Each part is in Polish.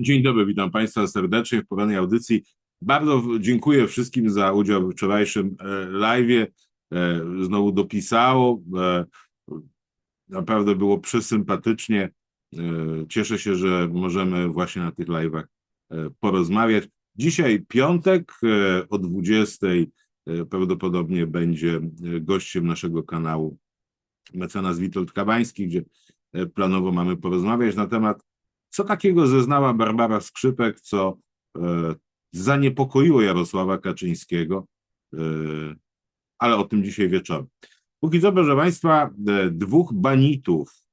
Dzień dobry, witam Państwa serdecznie w porannej audycji. Bardzo dziękuję wszystkim za udział w wczorajszym live. Znowu dopisało. E, Naprawdę było przesympatycznie. E, Cieszę się, że możemy właśnie na tych live'ach e, porozmawiać. Dzisiaj piątek e, o 20 e, prawdopodobnie będzie e, gościem naszego kanału mecenas Witold Kabański, gdzie e, planowo mamy porozmawiać na temat co takiego zeznała Barbara Skrzypek, co e, zaniepokoiło Jarosława Kaczyńskiego, e, ale o tym dzisiaj wieczorem. Póki co, proszę Państwa, e, dwóch banitów,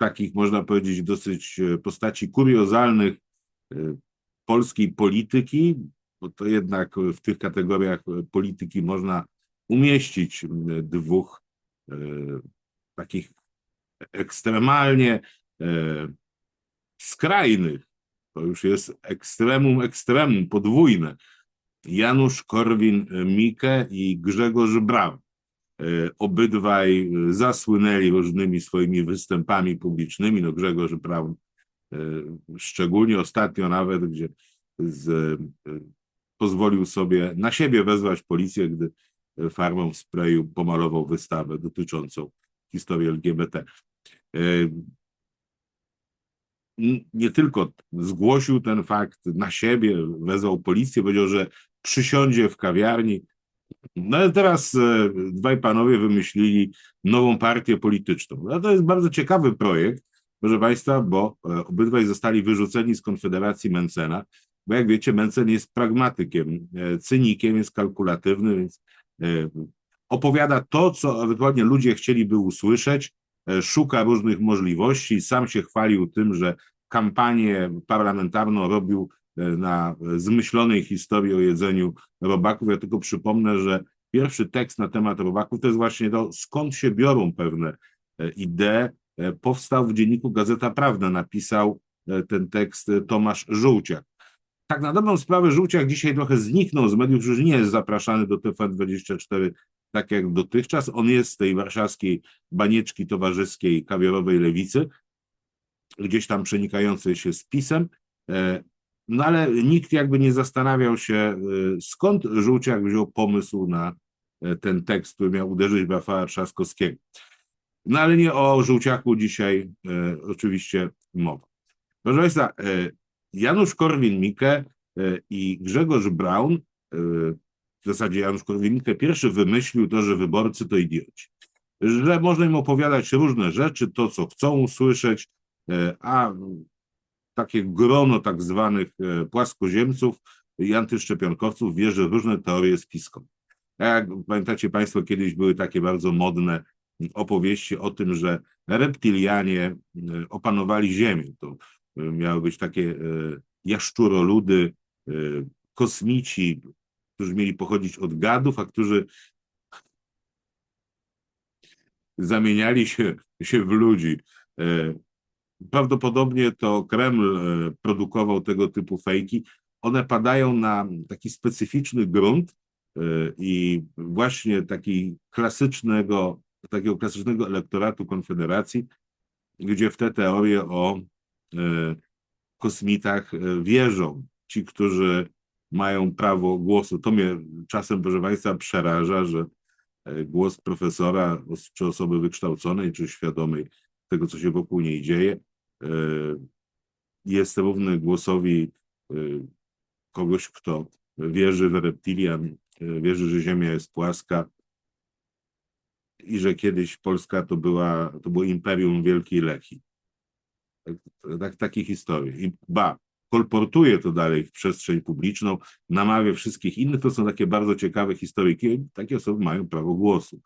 takich można powiedzieć dosyć postaci kuriozalnych polskiej polityki, bo to jednak w tych kategoriach polityki można umieścić dwóch takich ekstremalnie skrajnych, to już jest ekstremum ekstremum, podwójne, Janusz Korwin-Mikke i Grzegorz Braun. E, Obydwaj zasłynęli różnymi swoimi występami publicznymi, no Grzegorz Braun e, szczególnie ostatnio nawet, gdzie z, e, pozwolił sobie na siebie wezwać policję, gdy farbą w sprayu pomalował wystawę dotyczącą historii LGBT. Nie tylko zgłosił ten fakt na siebie, wezwał policję, powiedział, że przysiądzie w kawiarni. No ale teraz e, dwaj panowie wymyślili nową partię polityczną. No to jest bardzo ciekawy projekt, proszę Państwa, bo e, obydwaj zostali wyrzuceni z Konfederacji Mencena, bo jak wiecie, Mencen jest pragmatykiem, e, cynikiem, jest kalkulatywny, więc opowiada to, co ewentualnie ludzie chcieliby usłyszeć, szuka różnych możliwości. Sam się chwalił tym, że kampanię parlamentarną robił e, na zmyślonej historii o jedzeniu robaków. Ja tylko przypomnę, że pierwszy tekst na temat robaków to jest właśnie to, skąd się biorą pewne e, idee. E, Powstał w dzienniku Gazeta Prawna, napisał ten tekst Tomasz Żółciak. Tak na dobrą sprawę Żółciak dzisiaj trochę zniknął z mediów, już nie jest zapraszany do TVN24 tak jak dotychczas. On jest z tej warszawskiej banieczki towarzyskiej kawiorowej lewicy, gdzieś tam przenikającej się z pisem. E, No ale nikt jakby nie zastanawiał się, e, skąd Żółciak wziął pomysł na e, ten tekst, który miał uderzyć Rafała Trzaskowskiego. No ale nie o Żółciaku dzisiaj oczywiście mowa. Proszę Państwa, Janusz Korwin-Mikke i Grzegorz Braun, w zasadzie Janusz Korwin-Mikke pierwszy wymyślił to, że wyborcy to idioci. Że można im opowiadać różne rzeczy, to co chcą usłyszeć, a takie grono tak zwanych e, płaskoziemców i antyszczepionkowców wierzy w różne teorie spiskowe. Jak pamiętacie Państwo, kiedyś były takie bardzo modne opowieści o tym, że reptilianie e, opanowali Ziemię. To e, miały być takie e, jaszczuroludy, e, kosmici, którzy mieli pochodzić od gadów, a którzy zamieniali się, się w ludzi. Prawdopodobnie to Kreml e, produkował tego typu fejki. One padają na taki specyficzny grunt e, i właśnie taki klasycznego, takiego klasycznego elektoratu Konfederacji, gdzie w te teorie o e, kosmitach wierzą ci, którzy mają prawo głosu. To mnie czasem, proszę Państwa, przeraża, że głos profesora czy osoby wykształconej, czy świadomej tego, co się wokół niej dzieje, e, jest równy głosowi e, kogoś, kto wierzy w reptilian, e, wierzy, że Ziemia jest płaska i że kiedyś Polska to, była, to było imperium Wielkiej Lechii. Tak, tak, takie historie. I ba, kolportuje to dalej w przestrzeń publiczną, namawia wszystkich innych. To są takie bardzo ciekawe historyjki. Takie osoby mają prawo głosu.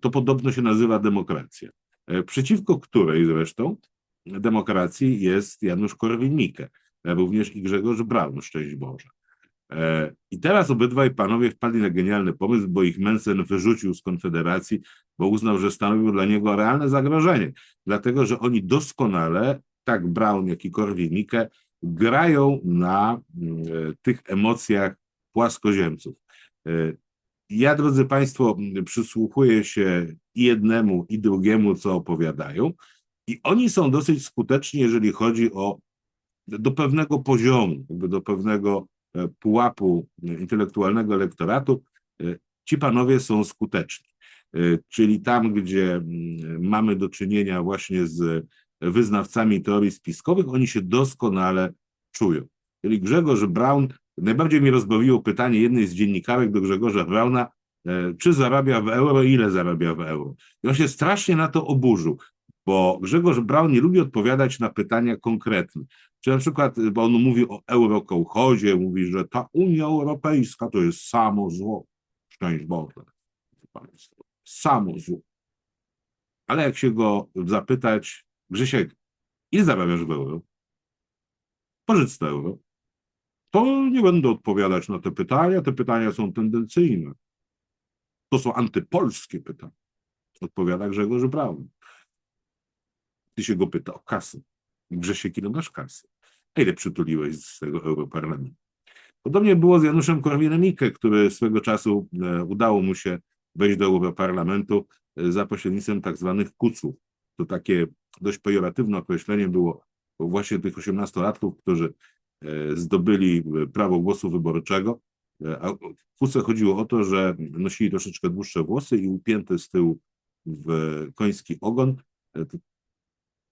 To podobno się nazywa demokracja, przeciwko której zresztą demokracji jest Janusz Korwin-Mikke, e, również i Grzegorz Braun, szczęść Boże. E, I teraz obydwaj panowie wpadli na genialny pomysł, bo ich Mensen wyrzucił z Konfederacji, bo uznał, że stanowił dla niego realne zagrożenie, dlatego że oni doskonale, tak Braun, jak i Korwin-Mikke, grają na mm, e, tych emocjach płaskoziemców. E, Ja, drodzy Państwo, przysłuchuję się i jednemu, i drugiemu, co opowiadają, i oni są dosyć skuteczni, jeżeli chodzi o do pewnego poziomu, do pewnego e, pułapu intelektualnego elektoratu, ci panowie są skuteczni. Czyli tam, gdzie mamy do czynienia właśnie z wyznawcami teorii spiskowych, oni się doskonale czują. Czyli Grzegorz Braun, najbardziej mi rozbawiło pytanie jednej z dziennikarek do Grzegorza Brauna, e, czy zarabia w euro, ile zarabia w euro. I on się strasznie na to oburzył, bo Grzegorz Braun nie lubi odpowiadać na pytania konkretne. Czy na przykład, bo on mówi o eurokołchozie, mówi, że ta Unia Europejska to jest samo zło. Szczęść Boże. Samo zło. Ale jak się go zapytać, Grzesiek, ile zarabiasz w euro? Pożycz 100 euro. To nie będę odpowiadać na te pytania. Te pytania są tendencyjne. To są antypolskie pytania. Odpowiada Grzegorz Braun. Ty się go pyta o kasę. Grzesiek, ile masz kasy? A ile przytuliłeś z tego Europarlamentu? Podobnie było z Januszem Korwinem-Mikke, który swego czasu e, udało mu się wejść do Europarlamentu e, za pośrednictwem tak zwanych kuców. To takie dość pejoratywne określenie było właśnie tych osiemnastolatków, którzy e, zdobyli prawo głosu wyborczego. E, a w kłótce chodziło o to, że nosili troszeczkę dłuższe włosy i upięte z tyłu w koński ogon. E, to,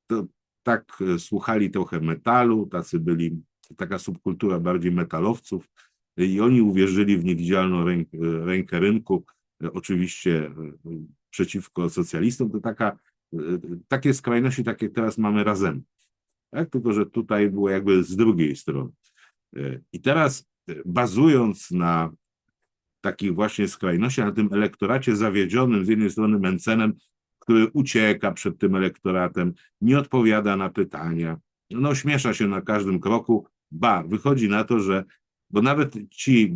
to, tak słuchali trochę metalu, tacy byli, taka subkultura bardziej metalowców i oni uwierzyli w niewidzialną rękę, rękę rynku, oczywiście przeciwko socjalistom. To taka takie skrajności, takie teraz mamy razem. Tak? Tylko, że tutaj było jakby z drugiej strony. E, I teraz e, bazując na takich właśnie skrajnościach, na tym elektoracie zawiedzionym z jednej strony Mencenem, który ucieka przed tym elektoratem, nie odpowiada na pytania, no śmiesza się na każdym kroku, ba, wychodzi na to, że, bo nawet ci e,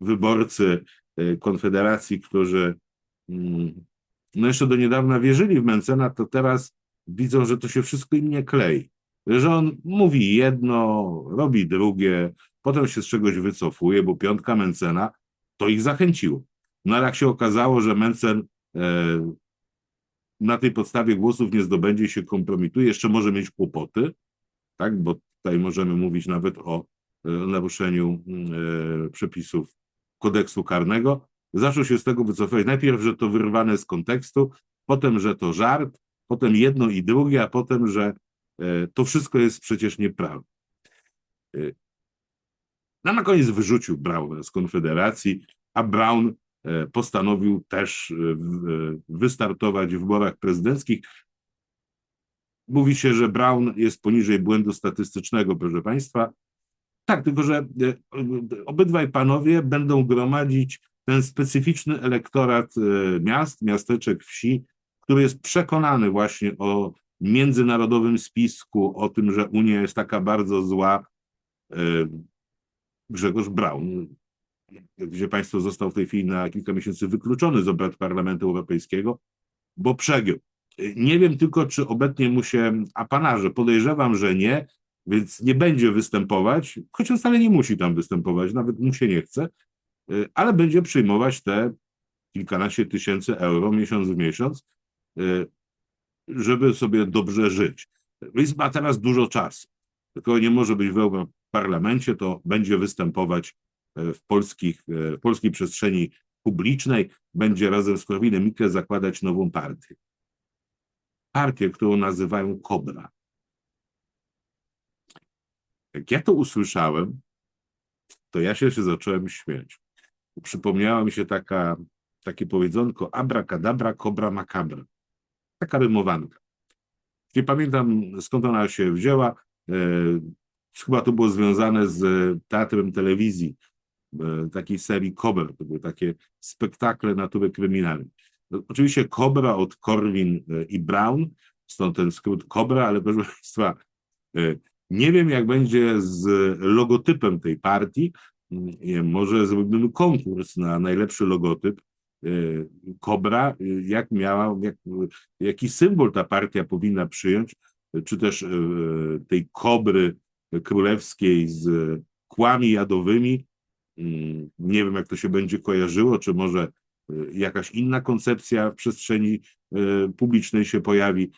wyborcy Konfederacji, którzy mm, no jeszcze do niedawna wierzyli w Mencena, to teraz widzą, że to się wszystko im nie klei. Że on mówi jedno, robi drugie, potem się z czegoś wycofuje, bo piątka Mencena to ich zachęciło. No ale jak się okazało, że Mencen e, na tej podstawie głosów nie zdobędzie się kompromituje, jeszcze może mieć kłopoty, tak, bo tutaj możemy mówić nawet o e, naruszeniu e, przepisów kodeksu karnego, zaczął się z tego wycofywać. Najpierw, że to wyrwane z kontekstu, potem, że to żart, potem jedno i drugie, a potem, że e, to wszystko jest przecież nieprawda. E, no na koniec wyrzucił Brauna z Konfederacji, a Brown e, postanowił też wystartować w wyborach prezydenckich. Mówi się, że Brown jest poniżej błędu statystycznego, proszę Państwa. Tak, tylko że obydwaj panowie będą gromadzić ten specyficzny elektorat miast, miasteczek, wsi, który jest przekonany właśnie o międzynarodowym spisku, o tym, że Unia jest taka bardzo zła. E, Grzegorz Braun, gdzie państwo został w tej chwili na kilka miesięcy wykluczony z obrad Parlamentu Europejskiego, bo przegiął. Nie wiem tylko, czy obecnie mu się apanarze. Podejrzewam, że nie, więc nie będzie występować, choć wcale nie musi tam występować, nawet mu się nie chce, Y, ale będzie przyjmować te kilkanaście tysięcy euro miesiąc w miesiąc, żeby sobie dobrze żyć. Więc ma teraz dużo czasu. Tylko nie może być w parlamencie, to będzie występować y, w, polskich, w polskiej przestrzeni publicznej, będzie razem z Korwinem Mikke zakładać nową partię. Partię, którą nazywają Kobra. Jak ja to usłyszałem, to ja się, się zacząłem śmiać przypomniała mi się taka, takie powiedzonko abracadabra, cobra macabra. Taka rymowanka. Nie pamiętam skąd ona się wzięła. E, chyba to było związane z teatrem telewizji, e, takiej serii Cobra. To były takie spektakle natury kryminalnej. No, oczywiście Cobra od Corwin e, i Brown, stąd ten skrót Cobra, ale proszę Państwa, nie wiem jak będzie z logotypem tej partii, może zrobimy konkurs na najlepszy logotyp Kobra, e, jak miała, jak, jaki symbol ta partia powinna przyjąć, czy też e, tej kobry królewskiej z kłami jadowymi. Mm, nie wiem, jak to się będzie kojarzyło, czy może jakaś inna koncepcja w przestrzeni publicznej się pojawi,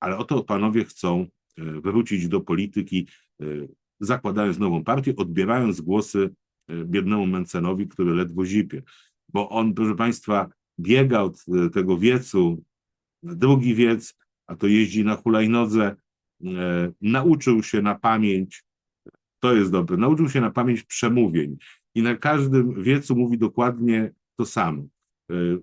ale oto panowie chcą wrócić do polityki, zakładając nową partię, odbierając głosy biednemu Mencenowi, który ledwo zipie. Bo on, proszę Państwa, biega od tego wiecu, drugi wiec, a to jeździ na hulajnodze, nauczył się na pamięć, to jest dobre, nauczył się na pamięć przemówień. I na każdym wiecu mówi dokładnie to samo.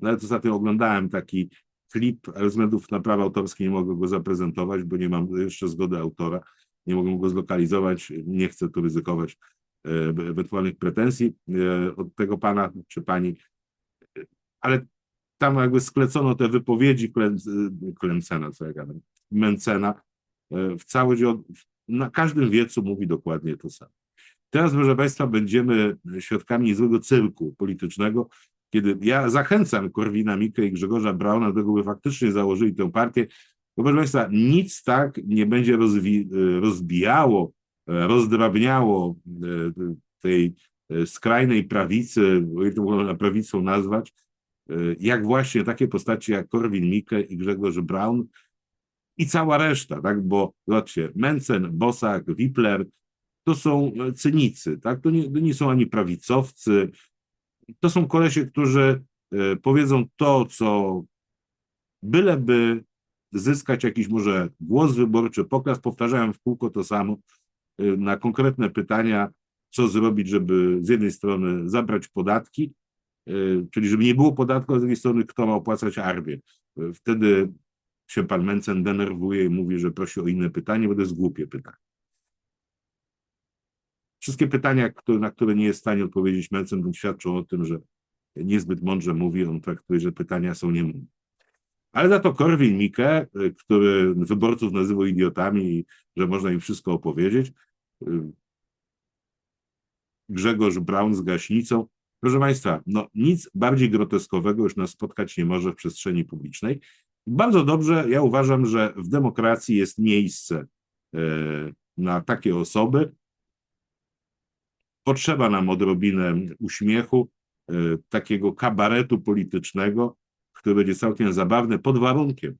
Nawet ostatnio oglądałem taki klip, ale ze względów na prawa autorskie nie mogę go zaprezentować, bo nie mam jeszcze zgody autora, nie mogę go zlokalizować, nie chcę tu ryzykować e, ewentualnych pretensji e, od tego pana czy pani, ale tam jakby sklecono te wypowiedzi Klemcena, co ja gadam, Mencena, e, w całość, na każdym wiecu mówi dokładnie to samo. Teraz, proszę Państwa, będziemy świadkami niezłego cyrku politycznego, kiedy ja zachęcam Korwina Mikke i Grzegorza Brauna do tego, by faktycznie założyli tę partię, bo proszę Państwa, nic tak nie będzie rozwi- rozbijało, rozdrabniało e, tej e, skrajnej prawicy, ile to można prawicą nazwać, e, jak właśnie takie postacie jak Korwin Mikke i Grzegorz Braun i cała reszta, tak, bo zobaczcie, Mencen, Bosak, Wipler, to są cynicy, tak, to nie, to nie są ani prawicowcy, to są kolesie, którzy e, powiedzą to, co byleby zyskać jakiś może głos wyborczy, pokaz, powtarzają w kółko to samo e, na konkretne pytania, co zrobić, żeby z jednej strony zabrać podatki, e, czyli żeby nie było podatku, a z drugiej strony kto ma opłacać armię. Wtedy się pan Mencen denerwuje i mówi, że prosi o inne pytanie, bo to jest głupie pytanie. Wszystkie pytania, na które nie jest w stanie odpowiedzieć Mencen, świadczą o tym, że niezbyt mądrze mówi, on traktuje, że pytania są niemądre. Ale za to Korwin Mikke, który wyborców nazywał idiotami że można im wszystko opowiedzieć, Grzegorz Braun z gaśnicą. Proszę Państwa, no nic bardziej groteskowego już nas spotkać nie może w przestrzeni publicznej. Bardzo dobrze, ja uważam, że w demokracji jest miejsce e, na takie osoby, potrzeba nam odrobinę uśmiechu, e, takiego kabaretu politycznego, który będzie całkiem zabawny, pod warunkiem,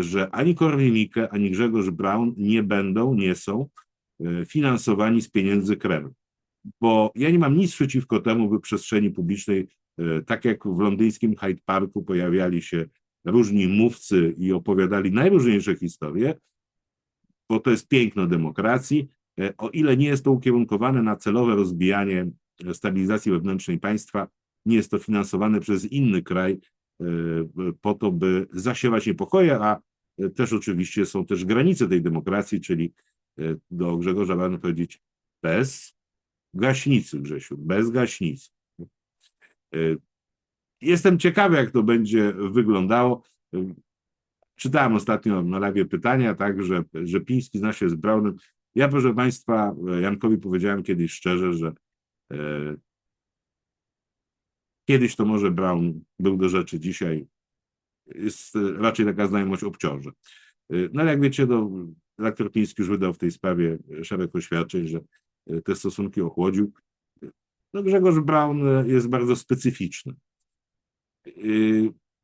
że ani Korwin-Mikke, ani Grzegorz Braun nie będą, nie są e, finansowani z pieniędzy Kremla. Bo ja nie mam nic przeciwko temu, by w przestrzeni publicznej, tak jak w londyńskim Hyde Parku pojawiali się różni mówcy i opowiadali najróżniejsze historie, bo to jest piękno demokracji, E, o ile nie jest to ukierunkowane na celowe rozbijanie stabilizacji wewnętrznej państwa, nie jest to finansowane przez inny kraj e, po to, by zasiewać niepokoje, a też oczywiście są też granice tej demokracji, czyli e, do Grzegorza Warny powiedzieć bez gaśnicy, Grzesiu, bez gaśnicy. Jestem ciekawy, jak to będzie wyglądało. Czytałem ostatnio na live pytania, tak, że, że Piński zna się z Braunem. Ja, proszę Państwa, Jankowi powiedziałem kiedyś szczerze, że e, kiedyś to może Brown był do rzeczy, dzisiaj jest raczej taka znajomość obciąży. E, no ale jak wiecie, to redaktor Piński już wydał w tej sprawie szereg oświadczeń, że e, te stosunki ochłodził. No Grzegorz Brown jest bardzo specyficzny. E,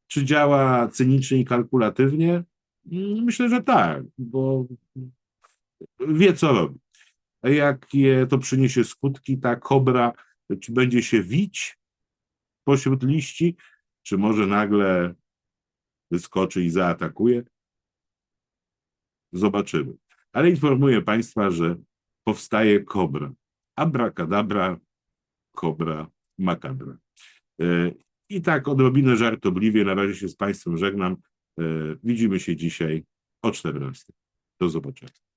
czy działa cynicznie i kalkulatywnie? Myślę, że tak, bo wie, co robi. Jakie to przyniesie skutki, ta kobra, czy będzie się wić pośród liści, czy może nagle wyskoczy i zaatakuje? Zobaczymy. Ale informuję Państwa, że powstaje kobra. Abracadabra, kobra, makabra. E, I tak odrobinę żartobliwie na razie się z Państwem żegnam. E, widzimy się dzisiaj o 14. Do zobaczenia.